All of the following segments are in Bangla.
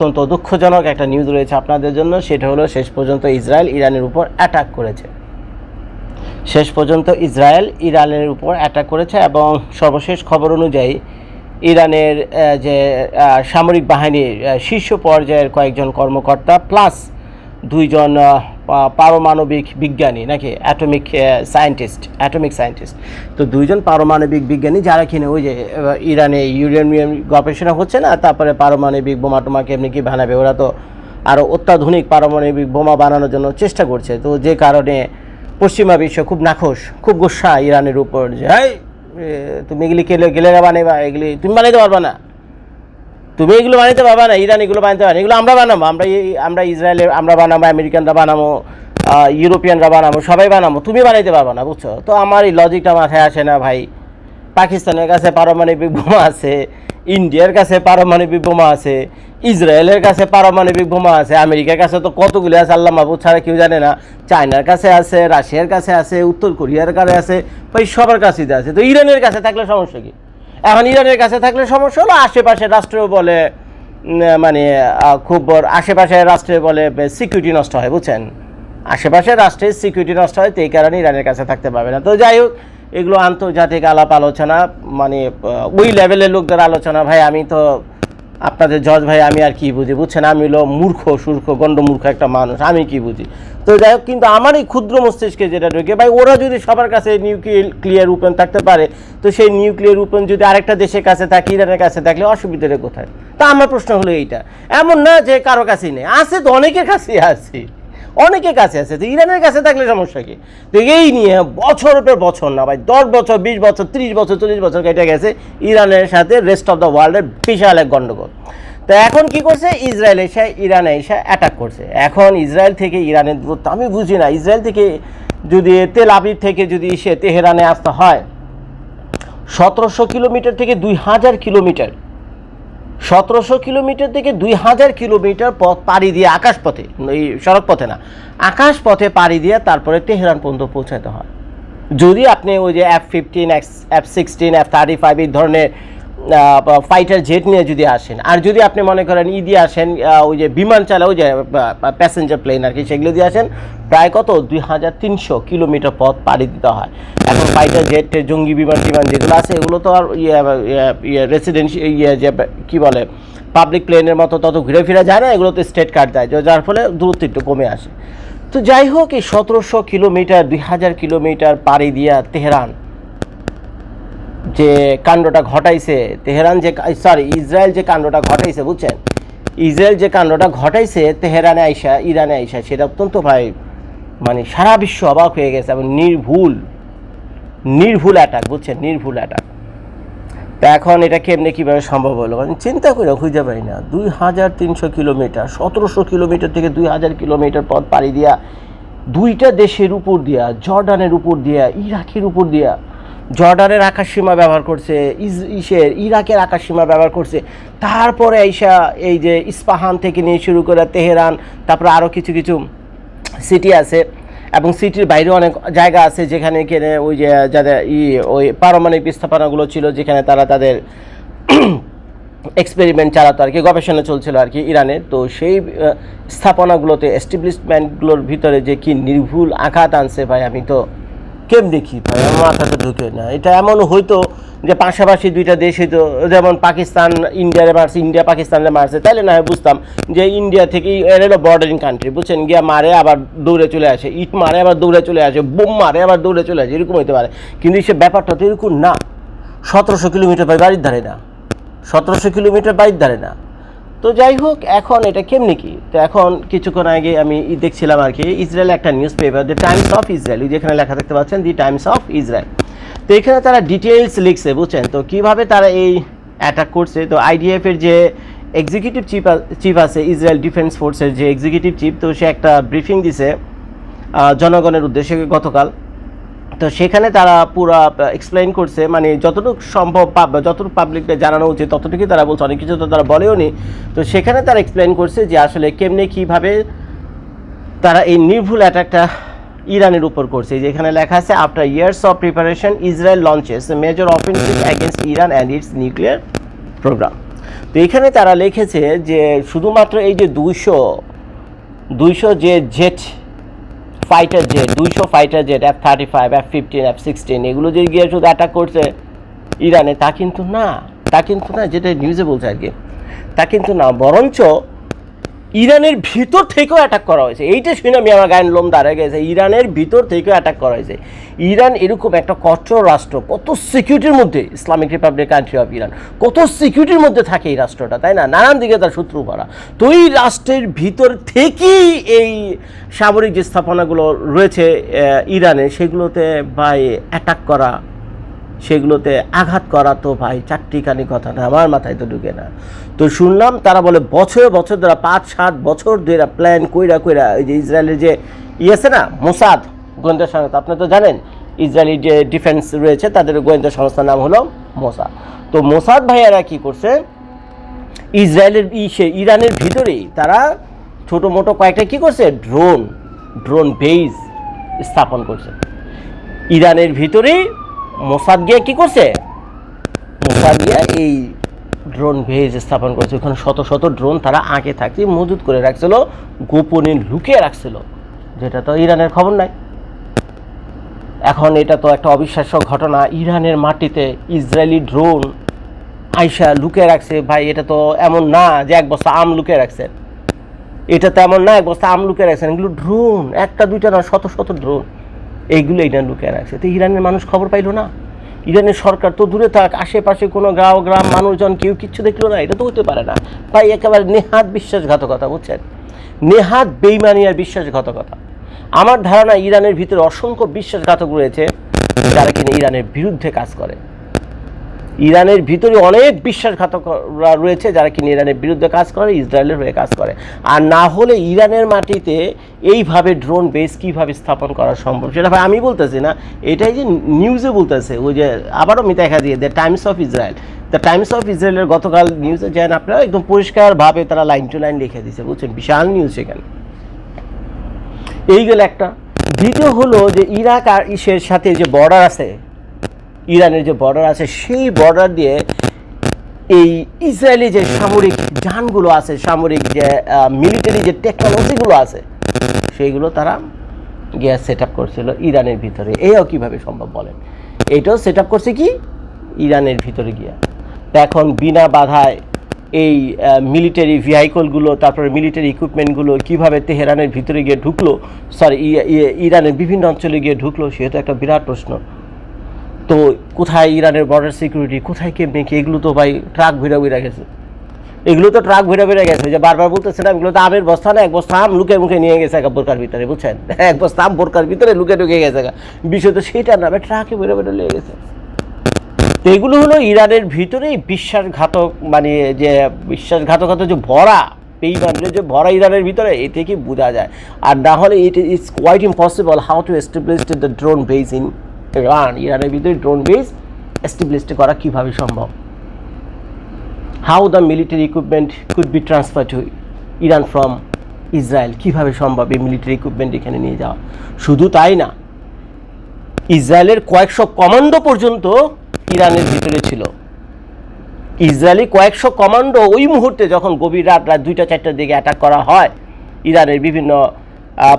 অত্যন্ত দুঃখজনক একটা নিউজ রয়েছে আপনাদের জন্য। সেটা হলো, শেষ পর্যন্ত ইসরায়েল ইরানের উপর অ্যাটাক করেছে। শেষ পর্যন্ত ইসরায়েল ইরানের উপর অ্যাটাক করেছে এবং সর্বশেষ খবর অনুযায়ী ইরানের যে সামরিক বাহিনীর শীর্ষ পর্যায়ের কয়েকজন কর্মকর্তা প্লাস দুইজন পারমাণবিক বিজ্ঞানী নাকি? অ্যাটমিক সায়েন্টিস্ট অ্যাটমিক সায়েন্টিস্ট তো দুইজন পারমাণবিক বিজ্ঞানী যারা কিনে ওই যে ইরানে ইউরেনিয়াম গবেষণা হচ্ছে না তারপরে পারমাণবিক বোমা টোমা কেমনি কি বানাবে ওরা তো আরও অত্যাধুনিক পারমাণবিক বোমা বানানোর জন্য চেষ্টা করছে। তো যে কারণে পশ্চিমা বিশ্ব খুব নাখোশ খুব গোসা ইরানের উপর যে "এই, তুমি এগুলি কেলে গেলে বানাইবা এগুলি তুমি বানাইতে পারবা না। তুমি এগুলো বানাইতে পারবা না, ইরান এগুলো বানাইতে পারবে না। এগুলো আমরা বানাবো, আমরা আমরা ইসরায়েলের, আমরা বানাবো, আমেরিকানরা বানাবো ইউরোপিয়ানরা বানাবো, সবাই বানাবো, তুমি বানাইতে পারবা না, বুঝছ? তো আমার এই লজিকটা মাথায় আসে না ভাই। পাকিস্তানের কাছে পারমাণবিক বোমা আছে, ইন্ডিয়ার কাছে পারমাণবিক বোমা আছে, ইসরায়েলের কাছে পারমাণবিক বোমা আছে, আমেরিকার কাছে তো কতগুলো আছে, আল্লাহ মাহবুদ ছাড়া কেউ জানে না। চায়নার কাছে আছে, রাশিয়ার কাছে আছে, উত্তর কোরিয়ার কাছে আছে, ভাই সবার কাছেই আছে। তো ইরানের কাছে থাকলে সমস্যা কি? এখন ইরানের কাছে থাকলে সমস্যা হলো আশেপাশের রাষ্ট্র বলে মানে খুব বড় আশেপাশে রাষ্ট্রে বলে সিকিউরিটি নষ্ট হয়, বুঝছেন? আশেপাশের রাষ্ট্রের সিকিউরিটি নষ্ট হয়, তো এই কারণে ইরানের কাছে থাকতে পারবে না। তো যাই হোক, এগুলো আন্তর্জাতিক আলাপ আলোচনা মানে ওই লেভেলের লোকদের আলোচনা, ভাই, আমি তো আপনাদের জজ ভাই, আমি আর কি বুঝি, বুঝছেন? আমি হলো মূর্খ, সূর্খ গণ্ড মূর্খ একটা মানুষ, আমি কি বুঝি? তো যাই হোক, কিন্তু আমার এই ক্ষুদ্র মস্তিষ্কে যেটা ঢুকে ভাই, ওরা যদি সবার কাছে নিউক্লিয়ার ওপেন থাকতে পারে, তো সেই নিউক্লিয়ার ওপেন যদি আরেকটা দেশের কাছে থাকে, ইরানের কাছে থাকলে অসুবিধাটা কোথায়? তা আমার প্রশ্ন হলো এইটা। এমন না যে কারও কাছেই নেই, আছে তো অনেকের কাছেই আছে। অনেকের কাছে আছে, তো ইরানের কাছে থাকলে সমস্যা কি? তো এই নিয়ে বছরের পর বছর না ভাই, দশ বছর, বিশ বছর, ত্রিশ বছর, চল্লিশ বছর কেটে গেছে ইরানের সাথে রেস্ট অফ দ্য ওয়ার্ল্ডের বিশাল এক গণ্ডগোল তো এখন কি করছে? ইসরায়েল এসে, ইরানে এসে অ্যাটাক করছে। এখন ইসরায়েল থেকে ইরানের দূরত্ব, আমি বুঝি না, ইসরায়েল থেকে যদি তেল আবিব থেকে যদি সে তেহরানে আসতে হয়, সতেরোশো কিলোমিটার থেকে দুই হাজার কিলোমিটার সতেরোশো কিলোমিটার থেকে দুই হাজার কিলোমিটার পথ পাড়ি দিয়ে আকাশপথে, এই সড়ক পথে না আকাশ পথে পাড়ি দিয়ে তারপরে তেহরান পর্যন্ত পৌঁছাতে হয়। যদি আপনি ওই যে F fifteen X F sixteen F thirty five এই ধরনের ফাইটার জেট নিয়ে যদি আসেন, আর যদি আপনি মনে করেন ই দিয়ে আসেন ওই যে বিমান চালা ওই যে প্যাসেঞ্জার প্লেন আর কি, সেগুলো দিয়ে আসেন, প্রায় কত? দুই হাজার তিনশো কিলোমিটার পথ পাড়ি দিতে হয়। এখন ফাইটার জেট জঙ্গি বিমান, টিমান যেগুলো আছে, এগুলো তো আর ইয়ে ইয়ে রেসিডেন্সি ইয়ে যে, কী বলে পাবলিক প্লেনের মতো তত ঘুরে ফিরে যায় না এগুলো তো স্টেট কার্ড দেয় যার ফলে দূরত্ব একটু কমে আসে। তো যাই হোক, এই সতেরোশো কিলোমিটার, দুই হাজার কিলোমিটার পাড়ি দিয়া তেহরান যে কাণ্ডটা ঘটাইছে, তেহরান যে সরি ইসরায়েল যে কাণ্ডটা ঘটাইছে, বুঝছেন? ইসরায়েল যে কাণ্ডটা ঘটাইছে, তেহরানে আইসা, ইরানে আইসা, সেটা অত্যন্ত ভাই মানে সারা বিশ্ব অবাক হয়ে গেছে এবং নির্ভুল নির্ভুল অ্যাটাক বুঝছেন? নির্ভুল অ্যাটাক তা এখন এটা কেমনে কীভাবে সম্ভব হলো? মানে চিন্তা করে খুঁজে পাই না। দুই হাজার তিনশো কিলোমিটার, সতেরোশো কিলোমিটার থেকে দুই হাজার কিলোমিটার পথ পাড়ি দিয়া, দুইটা দেশের উপর দিয়া, জর্ডানের উপর দিয়া, ইরাকের উপর দিয়া জর্ডানের আকাশসীমা ব্যবহার করছে ইস ইসের, ইরাকের আকাশসীমা ব্যবহার করছে। তারপরে এইসা এই যে ইস্পাহান থেকে নিয়ে শুরু করে তেহরান, তারপরে আরও কিছু কিছু সিটি আছে এবং সিটির বাইরে অনেক জায়গা আছে যেখানে কিনে ওই যে, যাদের ই, ওই পারমাণবিক স্থাপনাগুলো ছিল যেখানে তারা তাদের এক্সপেরিমেন্ট চালাতো আর কি, গবেষণা চলছিল আর কি ইরানের তো সেই স্থাপনাগুলোতে এস্টাবলিশমেন্টগুলোর ভিতরে যে কি নির্ভুল আঘাত আনছে ভাই, আমি তো কেম দেখি? আমার মাথাতে ঢুকে না। এটা এমন হইতো যে পাশাপাশি দুইটা দেশ হইতো, যেমন পাকিস্তান, ইন্ডিয়ারে মারছে, ইন্ডিয়া পাকিস্তানে মারছে। তাইলে না হয় বুঝতাম যে ইন্ডিয়া থেকে এর হলো বর্ডারিং কান্ট্রি বুঝছেন? গিয়া মারে আবার দৌড়ে চলে আসে, ইট মারে আবার দৌড়ে চলে আসে, বোম মারে আবার দৌড়ে চলে আসে, এরকম হইতে পারে। কিন্তু সে ব্যাপারটা তো এরকম না। সতেরোশো কিলোমিটার ভাই বাড়ির ধারে না। সতেরোশো কিলোমিটার বাড়ির ধারে না। তো যাই হোক, এখন এটা কেমনি কি? তো এখন কিছুক্ষণ আগে আমি দেখছিলাম আর কি, ইসরায়েল একটা newspaper the Times of Israel যেখানে লেখা দেখতে পাচ্ছেন দি টাইমস অফ ইসরায়েল তো এখানে তারা ডিটেলস লিখছে, বুঝছেন? তো কীভাবে তারা এই অ্যাটাক করছে? তো আইডিএফ এর যে এক্সিকিউটিভ চিফ চিফ আছে ইসরায়েল ডিফেন্স ফোর্সের যে এক্সিকিউটিভ চিফ তো সে একটা ব্রিফিং দিছে জনগণের উদ্দেশ্যে গতকাল। তো সেখানে তারা পুরো এক্সপ্লেইন করছে মানে যতটুকু সম্ভব যতটুকু পাবলিককে জানানো উচিত, ততটুকুই তারা বলছে, অনেক কিছু তো তারা বলেও নি। তো সেখানে তারা এক্সপ্লেইন করছে যে আসলে কেমনে কীভাবে তারা এই নির্ভুল অ্যাটাকটা ইরানের উপর করছে। এই যে এখানে লেখা আছে after years of preparation Israel launches major offensive against Iran and its nuclear programme তো এখানে তারা লিখেছে যে, শুধুমাত্র এই যে দুইশো দুইশো যে জেট ফাইটার জেট দুইশো fighter jet F thirty five F fifteen F sixteen এগুলো যে গিয়ে শুধু অ্যাটাক করছে ইরানে, তা কিন্তু না, তা কিন্তু না, যেটা নিউজে বলছে আর কি, তা কিন্তু না, বরঞ্চ ইরানের ভিতর থেকেও অ্যাটাক করা হয়েছে। এইটা শুনে আমি আমার গায়ের লোম দাঁড়িয়ে গেছে। ইরানের ভিতর থেকেও অ্যাটাক করা হয়েছে। ইরান এরকম একটা কঠোর রাষ্ট্র, কত সিকিউরিটির মধ্যে Islamic republic country of Iran কত সিকিউরিটির মধ্যে থাকে এই রাষ্ট্রটা, তাই না? নানান দিকে তার শত্রু ভরা। তো এই রাষ্ট্রের ভিতর থেকেই এই সামরিক যে স্থাপনাগুলো রয়েছে ইরানে সেগুলোতে ভাই অ্যাটাক করা সেগুলোতে আঘাত করা তো ভাই চারটিখানি কথা না, আমার মাথায় তো ঢুকে না। তো শুনলাম তারা বলে বছরে বছর ধরে পাঁচ, সাত বছর ধরে প্ল্যান কইরা কইরা এই যে ইসরায়েলের যে ই আছে না, মোসাদ, গোয়েন্দা সংস্থা, আপনি তো জানেন, ইসরায়েলি যে ডিফেন্স রয়েছে তাদের গোয়েন্দা সংস্থার নাম হলো মোসাদ। তো মোসাদ ভাইয়ারা কি করছে, ইসরায়েলের ইসে ইরানের ভিতরেই তারা ছোটো মোটো কয়েকটা কি করছে ড্রোন ড্রোন বেইজ স্থাপন করছে। ইরানের ভিতরেই মোসাদ গিয়ে কি করছে? মোসাদ গিয়া এই ড্রোন ভেজ স্থাপন করেছে। ওখানে শত শত ড্রোন তারা আগে থাকতে মজুত করে রাখছিল, গোপনে লুকিয়ে রাখছিল। যেটা তো ইরানের খবর নাই। এখন এটা তো একটা অবিশ্বাস্য ঘটনা। ইরানের মাটিতে ইসরায়েলি ড্রোন আইসা লুকিয়ে রাখছে। ভাই, এটা তো এমন না যে এক বস্তা আম লুকিয়ে রাখছে। এটা তো এমন না, এক বস্তা আম লুকিয়ে রাখছেন এগুলো ড্রোন একটা, দুইটা না, শত শত ড্রোন এইগুলো ইরান লুকিয়ে রাখছে। তো ইরানের মানুষ খবর পাইল না? ইরানের সরকার তো দূরে থাক, আশেপাশে কোনো গ্রাম গ্রাম, মানুষজন কেউ কিচ্ছু দেখল না, এটা তো হতে পারে না। তাই একেবারে নেহাত বিশ্বাসঘাতকতা, বুঝছেন? নেহাত বেইমানি আর বিশ্বাসঘাতকতা। আমার ধারণা ইরানের ভিতরে অসংখ্য বিশ্বাসঘাতক রয়েছে যারা কিনা ইরানের বিরুদ্ধে কাজ করে। ইরানের ভিতরে অনেক বিশ্বাসঘাতকরা রয়েছে যারা কিনা ইরানের বিরুদ্ধে কাজ করে, ইসরায়েলের হয়ে কাজ করে। আর না হলে ইরানের মাটিতে এইভাবে ড্রোন বেস কীভাবে স্থাপন করা সম্ভব সেটা আমি বলতেছি না, এটাই যে নিউজে বলতেছে, ওই যে আবারও আমি দেখা দিয়ে the Times of Israel the Times of ইসরায়েলের গতকাল নিউজে যান আপনারা একদম পরিষ্কারভাবে তারা লাইন টু লাইন লিখে দিয়েছে, বুঝছেন? বিশাল নিউজ সেখানে এই গেল একটা। দ্বিতীয় হলো যে ইরাক আর ইসের সাথে যে বর্ডার আছে ইরানের যে বর্ডার আছে, সেই বর্ডার দিয়ে এই ইসরায়েলি যে সামরিক যানগুলো আছে, সামরিক যে মিলিটারি যে টেকনোলজিগুলো আছে, সেইগুলো তারা গিয়ে সেট আপ করছিল ইরানের ভিতরে। এও কীভাবে সম্ভব বলেন? এটাও সেট আপ করছে কি? ইরানের ভিতরে গিয়া। এখন বিনা বাধায় এই মিলিটারি ভেহিকলগুলো তারপরে মিলিটারি ইকুইপমেন্টগুলো কীভাবে তেহরানের ভিতরে গিয়ে ঢুকলো সরি ইরানের বিভিন্ন অঞ্চলে গিয়ে ঢুকলো, সেহেতু একটা বিরাট প্রশ্ন। কোথায় ইরানের বর্ডার সিকিউরিটি কোথায় কেমনি কি এগুলো তো ভাই ট্রাক ঘুরে ঘুরে গেছে। এগুলো তো ট্রাক ঘুরে ঘুরে গেছে যে বারবার বলতেছে না, এগুলো তো আমের বস্তা না, এক বস্তা আম লুকে মুখে নিয়ে গেছে একা বোরকার ভিতরে, বুঝছেন? এক বস্তা আম বোরকার ভিতরে লুকে ঢুকে গেছে। বিষয় তো সেটা না, ভাই ট্রাকে বেরো বেরো লেগে গেছে। তো এগুলো হলো ইরানের ভিতরেই বিশ্বাসঘাতক মানে যে বিশ্বাসঘাতকতা যে ভরা বেইমানের যে ভরা ইরানের ভিতরে, এ থেকে বোঝা যায়। আর না হলে it is quite impossible how to establish the drone base in Iran ইরানের ভিতরে ড্রোন বেস এস্টাবলিশ করা কীভাবে সম্ভব? How the military equipment could be transfer to Iran from Israel কীভাবে সম্ভব এই মিলিটারি ইকুইপমেন্ট এখানে নিয়ে যাওয়া? শুধু তাই না, ইসরায়েলের কয়েকশো কমান্ডো পর্যন্ত ইরানের ভিতরে ছিল। ইসরায়েলি কয়েকশো কমান্ডো ওই মুহূর্তে যখন গভীর রাত রাত দুইটা, চারটার দিকে অ্যাটাক করা হয়, ইরানের বিভিন্ন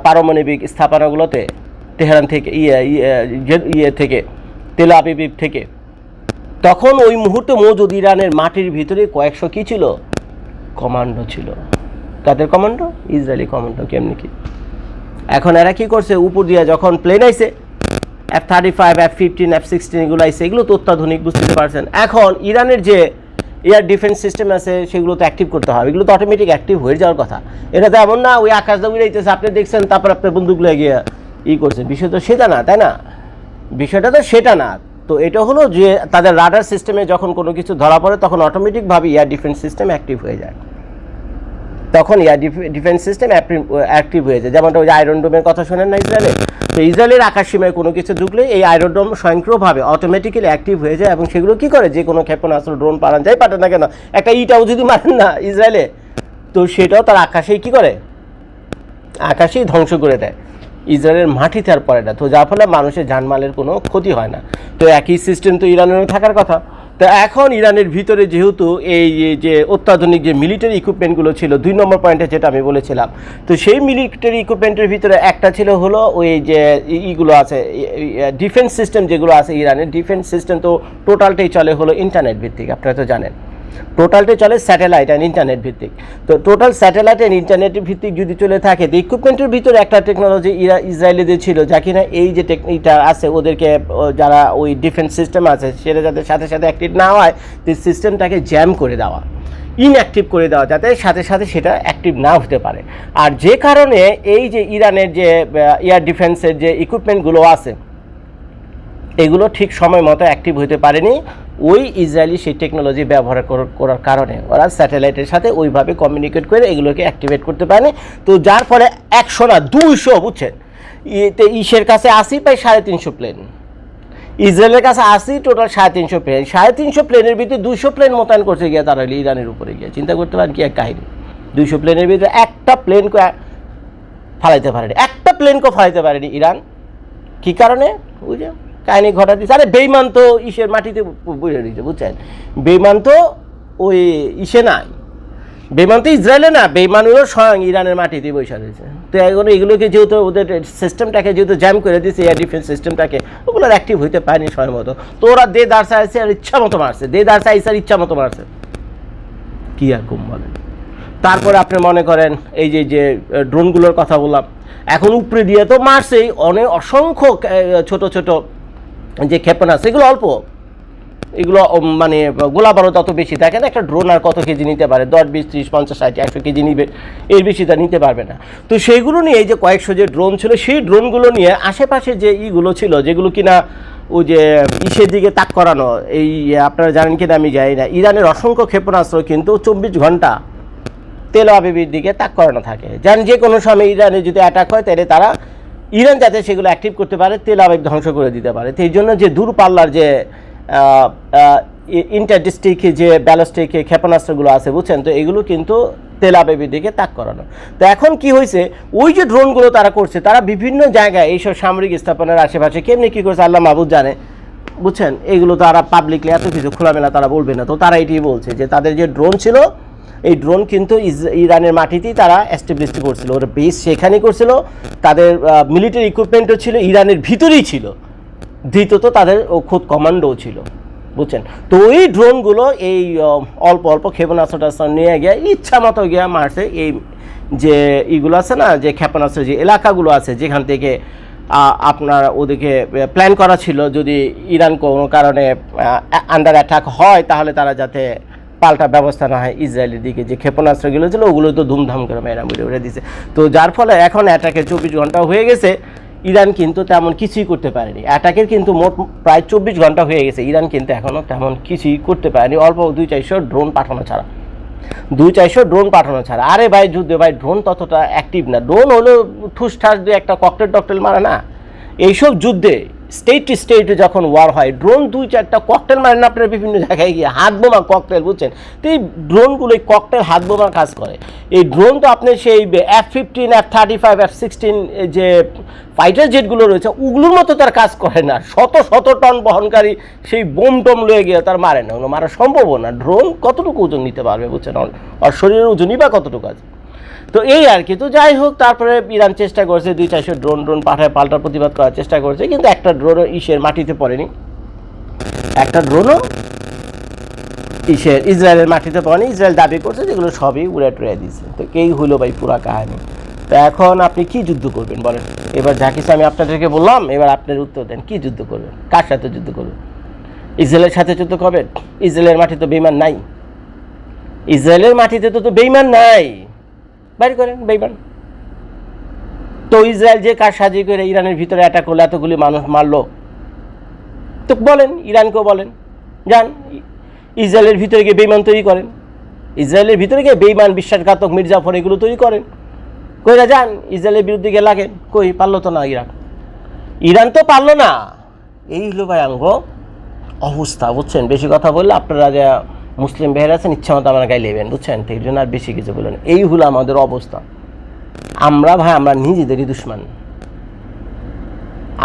পারমাণবিক স্থাপনাগুলোতে তেহরান থেকে ইয়ে ইয়ে ইয়ে থেকে, তেল থেকে। তখন ওই মুহূর্তে মজুদ ইরানের মাটির ভিতরে কয়েকশো কি ছিল? কমান্ডো ছিল। কাদের কমান্ডো? ইসরায়েলি কমান্ডো কেমনি কি? এখন এরা কি করছে? উপর দিয়ে যখন প্লেন আইছে F thirty five F fifteen F sixteen এগুলো আইসে এগুলো তো অত্যাধুনিক, বুঝতে পারছেন? এখন ইরানের যে এয়ার ডিফেন্স সিস্টেম আছে, সেগুলো তো অ্যাক্টিভ করতে হবে এগুলো তো অটোমেটিক অ্যাক্টিভ হয়ে যাওয়ার কথা। এটা তো এমন না, ওই আকাশ যাইতেছে আপনি দেখছেন, তারপর আপনার বন্দুকগুলো গিয়ে ই করছে। বিষয় তো সেটা না, তাই না? বিষয়টা তো সেটা না। তো এটা হলো যে তাদের রাডার সিস্টেমে যখন কোনো কিছু ধরা পড়ে, তখন অটোমেটিকভাবে এয়ার ডিফেন্স সিস্টেম অ্যাক্টিভ হয়ে যায়। তখন এয়ার ডিফেন্স সিস্টেম অ্যাক্টিভ হয়ে যায়। যেমনটা ওই আয়রন ডোমের কথা শোনেন না ইসরায়েলে তো ইসরায়েলের আকাশ সীমায় কোনো কিছু ঢুকলে এই আয়রন ডোম স্বয়ংক্রিয়ভাবে অটোমেটিক্যালি অ্যাক্টিভ হয়ে যায় এবং সেগুলো কী করে? যে কোনো ক্ষেপণাস্ত্র ড্রোন পাঠান যাই পাঠান না কেন। একটা ইটাও যদি মারেন না ইসরায়েলে তো সেটাও তার আকাশেই কী করে? আকাশেই ধ্বংস করে দেয়। ইসরায়েলের মাটিতে আর পড়ে না। তো যার ফলে মানুষের জানমালের কোনো ক্ষতি হয় না। তো একই সিস্টেম তো ইরানেরও থাকার কথা। তো এখন ইরানের ভিতরে যেহেতু এই যে অত্যাধুনিক যে মিলিটারি ইকুইপমেন্টগুলো ছিল, দুই নম্বর পয়েন্টে যেটা আমি বলেছিলাম, তো সেই মিলিটারি ইকুইপমেন্টের ভিতরে একটা ছিল হলো ওই যে ইগুলো আছে ডিফেন্স সিস্টেম যেগুলো আছে ইরানের। ডিফেন্স সিস্টেম তো টোটালটাই চলে হলো ইন্টারনেট ভিত্তিক, আপনারা তো জানেন। টোটালটাই চলে স্যাটেলাইট অ্যান্ড ইন্টারনেট ভিত্তিক। তো টোটাল স্যাটেলাইট অ্যান্ড ইন্টারনেট ভিত্তিক যদি চলে থাকে তো ইকুইপমেন্টের ভিতরে একটা টেকনোলজি ইরা ইসরায়েলিদের ছিল, যা কিনা এই যে টেকনিকটা আছে, ওদেরকে যারা ওই ডিফেন্স সিস্টেম আছে, সেটা যাতে সাথে সাথে অ্যাক্টিভ না হয় তো সিস্টেমটাকে জ্যাম করে দেওয়া ইনঅ্যাক্টিভ করে দেওয়া, যাতে সাথে সাথে সেটা অ্যাক্টিভ না হতে পারে। আর যে কারণে এই যে ইরানের যে এয়ার ডিফেন্সের যে ইকুইপমেন্টগুলো আছে এগুলো ঠিক সময় মতো অ্যাক্টিভ হতে পারেনি। ওই ইসরায়েলি সেই টেকনোলজি ব্যবহার করার কারণে ওরা স্যাটেলাইটের সাথে ওইভাবে কমিউনিকেট করে এগুলোকে অ্যাক্টিভেট করতে পারেনি। তো যার ফলে একশো না দুইশো বুঝছেন? ইতে ইসের কাছে আসি প্রায় সাড়ে তিনশো প্লেন ইসরায়েলের কাছে আসি টোটাল সাড়ে তিনশো প্লেন সাড়ে তিনশো প্লেনের ভিতরে দুশো প্লেন মোতায়েন করতে গিয়ে তারা ইরানের উপরে গিয়ে। চিন্তা করতে পারেন কি এক কাহিনী। দুইশো প্লেনের ভিতরে একটা প্লেন ফালাইতে পারেনি। একটা প্লেনকে ফালাইতে পারেনি ইরান। কী কারণে? বুঝে কাহিনী ঘটা দিচ্ছে আরে বেইমান তো ইসের মাটিতে বুঝে দিচ্ছে বুঝছেন? বেইমান তো ওই ইসে নাই। বেমান তো ইসরায়েলে না বেইমান হলো স্বয়ং ইরানের মাটিতে বসে রয়েছে। তো এখন এগুলোকে যেহেতু ওদের সিস্টেমটাকে যেহেতু জ্যাম করে দিয়েছে এয়ার ডিফেন্স সিস্টেমটাকে ওগুলো অ্যাক্টিভ হইতে পারেনি সময় মতো। তো ওরা দে দাঁড় আসছে আর ইচ্ছা মতো মারছে। দে দাঁড় আইসে আর ইচ্ছা মতো মারছে। কী আর কম বলেন? তারপরে আপনি মনে করেন, এই যে যে ড্রোনগুলোর কথা বললাম। এখন উপরে দিয়ে তো মারছেই। অনেক অসংখ্য ছোট ছোট যে ক্ষেপণাস্ত্র, এগুলো অল্প। এগুলো মানে গোলা বারো তত বেশি থাকে না, একটা ড্রোন আর কত কেজি নিতে পারে? দশ, বিশ, ত্রিশ, পঞ্চাশ, ষাট, একশো কেজি নিবে। এর বেশি তা নিতে পারবে না। তো সেইগুলো নিয়ে এই যে কয়েকশো যে ড্রোন ছিল, সেই ড্রোনগুলো নিয়ে আশেপাশে যে ইগুলো ছিল, যেগুলো কিনা ওই যে ইসের দিকে তাক করানো, এই, আপনারা জানেন কিনা, আমি জানি না। ইরানের অসংখ্য ক্ষেপণাস্ত্র কিন্তু চব্বিশ ঘণ্টা তেল আবিবির দিকে তাক করানো থাকে। যান যে কোনো সময় ইরানে যদি অ্যাটাক হয়, তাহলে তারা ইরান যাতে সেগুলো অ্যাক্টিভ করতে পারে, তেল আবিব ধ্বংস করে দিতে পারে। তো এই জন্য যে দূরপাল্লার যে ইন্টারডিস্ট্রিক্ট যে ব্যালিস্টিক ক্ষেপণাস্ত্রগুলো আছে, বুঝছেন? তো এগুলো কিন্তু তেল আবিবির দিকে তাক করানো। তো এখন কি হয়েছে? ওই যে ড্রোনগুলো তারা করছে, তারা বিভিন্ন জায়গায় এইসব সামরিক স্থাপনের আশেপাশে কেমনি কী করছে, আল্লাহ মাহবুদ জানে। বুঝছেন? এগুলো তারা পাবলিকলি এত কিছু খোলামেলা তারা বলবে না। তো তারা এটাই বলছে যে তাদের যে ড্রোন ছিল এই ড্রোন কিন্তু ইরানের মাটিতেই তারা এস্টাবলিশ করছিল। ওরা বেস সেখানেই করছিল। তাদের মিলিটারি ইকুইপমেন্টও ছিল, ইরানের ভিতরেই ছিল। দ্বিতীয়ত তাদের ও খুদ কমান্ডোও ছিল। বুঝছেন? তো ওই ড্রোনগুলো এই অল্প অল্প ক্ষেপণাস্ত্র নিয়ে গিয়ে ইচ্ছা মতো গিয়ে মারছে। এই যে ইগুলো আছে না, যে ক্ষেপণাস্ত্র যে এলাকাগুলো আছে, যেখান থেকে আপনার ওদেরকে প্ল্যান করা ছিল। যদি ইরান কোনো কারণে আন্ডার অ্যাটাক হয়, তাহলে তারা যাতে পাল্টা ব্যবস্থা না হয় ইসরায়েলের দিকে যে ক্ষেপণাস্ত্রগুলো ছিল, ওগুলো তো ধুমধাম করে মেয়েরা উড়ে উড়ে দিছে। তো যার ফলে এখন অ্যাটাকে চব্বিশ ঘণ্টা হয়ে গেছে। ইরান কিন্তু তেমন কিছুই করতে পারেনি। অ্যাটাকের কিন্তু মোট প্রায় চব্বিশ ঘণ্টা হয়ে গেছে। ইরান কিন্তু এখনও তেমন কিছুই করতে পারেনি। অল্প দুই চারশো ড্রোন পাঠানো ছাড়া। দুই চারশো ড্রোন পাঠানো ছাড়া। আরে ভাই, যুদ্ধে ভাই ড্রোন ততটা অ্যাক্টিভ না। ড্রোন হলো ঠুস ঠাস দিয়ে একটা ককটেল টকটেল মারে না। এইসব যুদ্ধে স্টেট টু স্টেটে যখন ওয়ার হয় ড্রোন দুই চারটা ককটেল মারেন আপনার বিভিন্ন জায়গায় গিয়ে, হাত বোমা ককটেল বুঝছেন? তো এই ড্রোনগুলো এই ককটেল হাত বোমার কাজ করে। এই ড্রোন তো আপনি সেই F fifteen F thirty five F sixteen যে ফাইটার জেটগুলো রয়েছে, ওগুলোর মতো তার কাজ করে না। শত শত টন বহনকারী সেই বোম টোম লয়ে গিয়ে তার মারে না। ওগুলো মারা সম্ভব না। ড্রোন কতটুকু ওজন নিতে পারবে, বুঝছেন? আর শরীরের ওজনই বা কতটুকু আছে? তো এই আর কি। তো যাই হোক, তারপরে ইরান চেষ্টা করছে, দুই চারশো ড্রোন ড্রোন পাঠায়, পাল্টা প্রতিবাদ করার চেষ্টা করছে, কিন্তু একটা ড্রোনও ইসের মাটিতে পড়েনি। একটা ড্রোনও ইসের, ইসরায়েলের মাটিতে পড়েনি। ইসরায়েল দাবি করছে যেগুলো সবই উড়ে টুড়ে দিয়েছে। তো কেই হইল ভাই পুরা কাহিনী? তো এখন আপনি কি যুদ্ধ করবেন বলেন? এবার যা কিছু আমি আপনাদেরকে বললাম, এবার আপনার উত্তর দেন, কি যুদ্ধ করবেন? কার সাথে যুদ্ধ করবেন? ইসরায়েলের সাথে যুদ্ধ করবেন ইসরায়েলের মাটিতে বেইমান নাই। ইসরায়েলের মাটিতে তো তো বেইমান নাই। বাইর করেন বেইমান তো ইসরায়েল যে কাজ সাজিয়ে করে ইরানের ভিতরে অ্যাটাক করল, এতগুলি মানুষ মারলো। তো বলেন, ইরানকেও বলেন। যান, ইসরায়েলের ভিতরে গিয়ে বেইমান তৈরি করেন। ইসরায়েলের ভিতরে গিয়ে বেইমান, বিশ্বাসঘাতক মির্জাফর এগুলো তৈরি করেন। কইরা যান, ইসরায়েলের বিরুদ্ধে গিয়ে লাগেন কই, পারল তো না ইরান। ইরান তো পারল না। এই হলো ভাই অবস্থা, বুঝছেন? বেশি কথা বললে আপনারা যে মুসলিম ভাইয়ের আছেন, ইচ্ছা মতো আমার গায়ে নেবেন, বুঝছেন? তো এই জন্য আর বেশি কিছু বলেন এই হলো আমাদের অবস্থা। আমরা ভাই, আমরা নিজেদেরই দুশ্মন।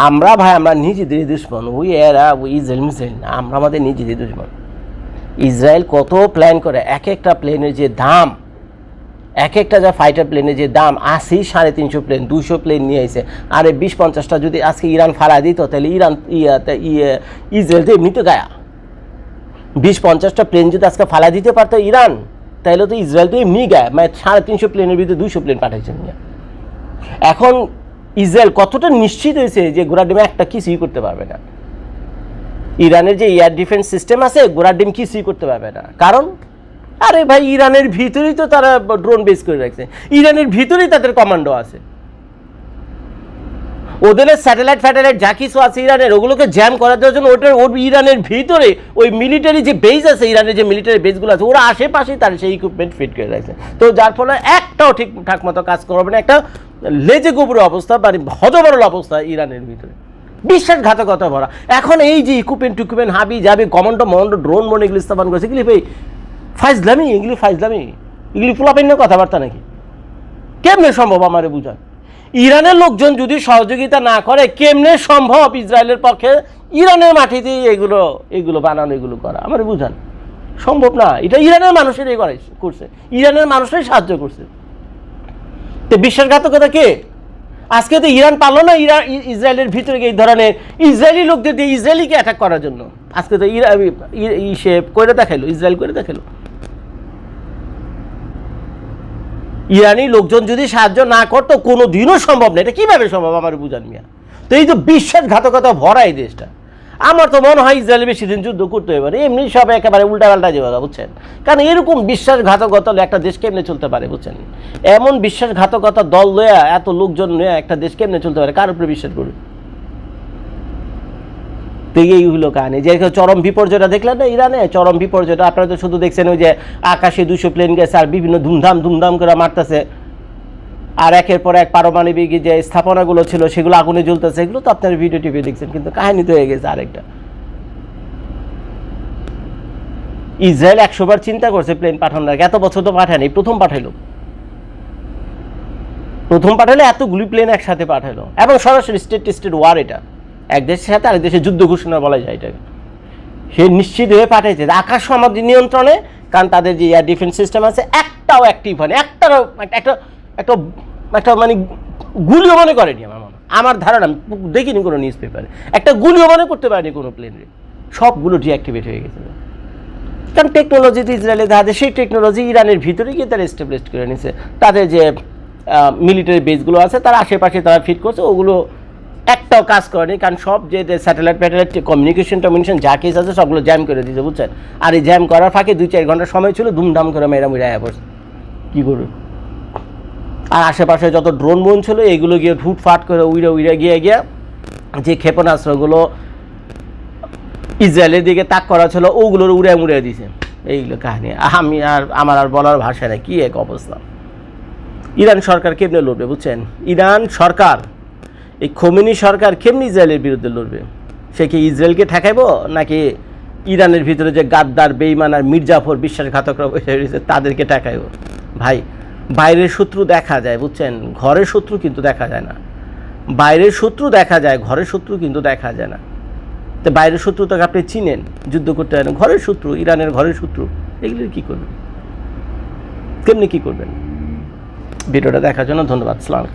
আমরা ভাই, আমরা নিজেদেরই দুশ্মন। ওই এরা, ওই ইসরায়েল মিসরায়েল না, আমরা আমাদের নিজেদের দুশ্মন। ইসরায়েল কত প্ল্যান করে? এক একটা প্লেনের যে দাম, এক একটা যা ফাইটার প্লেনের যে দাম, আশি, সাড়ে তিনশো প্লেন দুশো প্লেন নিয়ে এসে আরে বিশ, পঞ্চাশটা যদি আজকে ইরান ফালা দিত, তাহলে ইরান ইয়ে ইসরায়েল তো এমনিতে গায়া। বিশ পঞ্চাশটা প্লেন যদি আজকে ফালা দিতে পারতো ইরান তাহলে তো ইসরায়েল তো এমনি গায়ে। মানে সাড়ে তিনশো প্লেনের ভিতরে দুশো প্লেন পাঠাইছে এখন ইসরায়েল কতটা নিশ্চিত হয়েছে যে গোড়াডিমে একটা কিছুই করতে পারবে না? ইরানের যে এয়ার ডিফেন্স সিস্টেম আছে গোড়াডিম কিছুই করতে পারবে না। কারণ, আরে ভাই, ইরানের ভিতরেই তো তারা ড্রোন বেস করে রাখছে। ইরানের ভিতরেই তাদের কমান্ডো আছে। ওদের স্যাটেলাইট ফ্যাটেলাইট যা কিছু আছে ইরানের, ওগুলোকে জ্যাম করার জন্য ওটার ওর ইরানের ভিতরে ওই মিলিটারি যে বেস আছে, ইরানের যে মিলিটারি বেসগুলো আছে, ওরা আশেপাশেই তার সেই ইকুইপমেন্ট ফিট করে রাখছে। তো যার ফলে একটাও ঠিকঠাক মতো কাজ করবে না, একটা লেজে গোবর অবস্থা মানে হজবরল অবস্থা ইরানের ভিতরে। বিশ্বাসঘাতকতা ভরা। এখন এই যে ইকুইপমেন্ট টুকুপমেন্ট হাবি যাবি, কমান্ডো মন্ডো ড্রোন মন এগুলি স্থাপন করেছে, এগুলি ভাই ফাইজলামি, এগুলি ফাইজলামি, এগুলি ফুলাপাইন্য কথাবার্তা নাকি? কেমনে সম্ভব আমারে বুঝান ইরানের লোকজন যদি সহযোগিতা না করে, কেমনে সম্ভব ইসরায়েলের পক্ষে ইরানের মাটিতেই এগুলো এগুলো বানানো, এগুলো করা? আমার বুঝান। সম্ভব না। এটা ইরানের মানুষেরই করে করছে। ইরানের মানুষরাই সাহায্য করছে। তো বিশ্বাসঘাতকতা কে? আজকে তো ইরান পারল না ইরান ইসরায়েলের ভিতরে এই ধরনের ইসরায়েলি লোকদের দিয়ে ইসরায়েলিকে অ্যাটাক করার জন্য। আজকে তো ইরা ই- ই- সে করে দেখাইলো, ইসরায়েল করে দেখাইলো। ইরানি লোকজন যদি সাহায্য না করতো, কোনো দিনও সম্ভব না। এটা কীভাবে সম্ভব আমার বুঝান মিয়া? তো এই তো বিশ্বাসঘাতকতা ভরা এই দেশটা, আমার তো মনে হয় ইসরায়েল বেশি দিন যুদ্ধ করতে পারে এমনি সব একেবারে উল্টা পাল্টা কথা, বুঝছেন? কারণ এরকম বিশ্বাসঘাতকতা একটা দেশ কেমনে চলতে পারে, বুঝছেন? এমন বিশ্বাসঘাতকতা দল লয়া, এত লোকজন লয়া একটা দেশ কেমনে চলতে পারে, কার উপরে বিশ্বাস করবে? তো এই হলো কাহিনী যে চরম বিপর্যয়টা দেখলেন না ইরানে? চরম বিপর্যয়টা। আপনারা তো শুধু দেখছেন ওই যে আকাশে দুশো প্লেন গেছে আর বিভিন্ন ধুমধাম ধুমধাম করে মারতেছে। আর একের পর এক পারমাণবিক যে স্থাপনাগুলো ছিল, সেগুলো আগুনে জ্বলতেছে। এগুলো তো আপনার ভিডিও টিভি দেখছেন, কিন্তু কাহিনী তো হয়ে গেছে আরেকটা। ইসরায়েল একশোবার চিন্তা করছে প্লেন পাঠানোর এত বছর তো পাঠায়নি, প্রথম পাঠাইলো। প্রথম পাঠালে এতগুলি প্লেন একসাথে পাঠালো এবং সরাসরি স্টেট টু স্টেট ওয়ার এটা। এক দেশের সাথে আরেক দেশের যুদ্ধ ঘোষণা বলা যায় এটাকে। সে নিশ্চিত হয়ে পাঠাইছে আকাশ সমাধি নিয়ন্ত্রণে, কারণ তাদের যে এয়ার ডিফেন্স সিস্টেম আছে, একটাও অ্যাক্টিভ হয়নি। একটাও একটা একটা একটা একটা মানে গুলিও মনে করেনি আমার মনে আমার ধারণা, আমি দেখিনি কোনো নিউজ পেপারে একটা গুলিও মনে করতে পারেনি কোনো প্লেনের সবগুলো ডিঅ্যাক্টিভেট হয়ে গেছে। কারণ টেকনোলজি তো ইসরায়েলে দেখা সেই টেকনোলজি ইরানের ভিতরে গিয়ে তারা এস্টাবলিশ করে নিছে। তাদের যে মিলিটারি বেসগুলো আছে, তার আশেপাশে তারা ফিট করছে, ওগুলো একটাও কাজ করেনি, কারণ সব যে স্যাটেলাইট প্যাটেলাইট কমিউনিকেশন টমিউনিকেশন যা কেস আছে সবগুলো জ্যাম করে দিয়েছে, বুঝছেন? আর এই জ্যাম করার ফাঁকে দুই চার ঘণ্টা সময় ছিল, ধুমধাম করে মেয়েরা আয়া পড়ছে। কী করবে? আর আশেপাশে যত ড্রোন বোন ছিল এগুলো গিয়ে ফুটফাট করে উইরে উইরে গিয়ে গিয়ে যে ক্ষেপণাস্ত্রগুলো ইসরায়েলের দিকে তাক করা ছিল, ওগুলোর উড়ে মুড়ে দিছে এইগুলো কাহিনী। আমি আর, আমার আর বলার ভাষা নেই, কী এক অবস্থা। ইরান সরকার কেমনে লড়বে, বুঝছেন? ইরান সরকার এই খোমেনি সরকার কেমনি ইসরায়েলের বিরুদ্ধে লড়বে? সে কি ইসরায়েলকে ঠেকাইবো, নাকি ইরানের ভিতরে যে গাদ্দার বেইমান আর মির্জাফর বিশ্বাসঘাতকরা বসে রয়েছে, তাদেরকে ঠেকাইব? ভাই, বাইরের শত্রু দেখা যায়, বুঝছেন? ঘরের শত্রু কিন্তু দেখা যায় না। বাইরের শত্রু দেখা যায়, ঘরের শত্রু কিন্তু দেখা যায় না। তো বাইরের শত্রু তাকে আপনি চিনেন, যুদ্ধ করতে পারেন ঘরের শত্রু, ইরানের ঘরের শত্রু, এগুলো কী করবেন? কেমনি কী করবেন? ভিডিওটা দেখার জন্য ধন্যবাদ সালাম